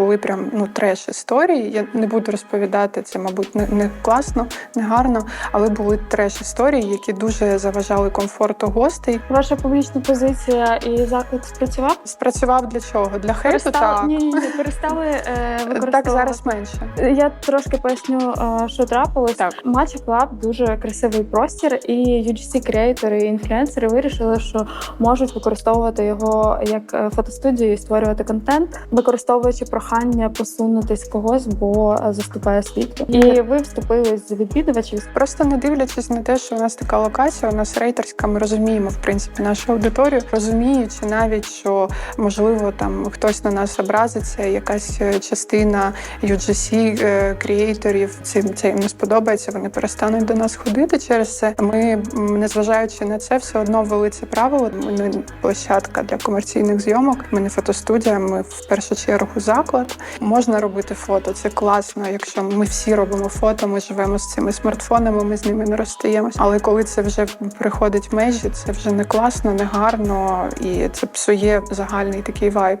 були прям ну треш історії. Я не буду розповідати це, мабуть, не, не класно, не гарно, але були треш історії, які дуже заважали комфорту гостей. Ваша публічна позиція і заклик спрацював? Спрацював для чого? Для хейту Перестали так. ні, ні, перестали е, використовувати. Так зараз менше. Я трошки поясню, е, що трапилось. Так. Matcha Club дуже красивий простір, і UGC креатори і інфлюенсери вирішили, що можуть використовувати його як е, фотостудію і створювати контент, використовуючи прохання посунутись когось, бо е, заступає світло. І ви вступили з відвідувачів. Просто не дивлячись на те, що у нас така локація, у нас рейтерська, ми розуміємо в принципі нашу аудиторію, розуміючи навіть, що можливо там хтось на нас образиться, якась е, частина UGC е, креаторів цим це їм не сподобається. Вони перестануть до нас ходити через це. Ми, незважаючи на це, все одно ввели це правило. Ми не площадка для комерційних зйомок. Ми не фотостудія. Ми в першу чергу заклад. Можна робити фото. Це класно. Якщо ми всі робимо фото, ми живемо з цими смартфонами, ми з ними не розстаємось. Але коли це вже приходить в межі, це вже не класно, не гарно і це псує загальний такий вайб.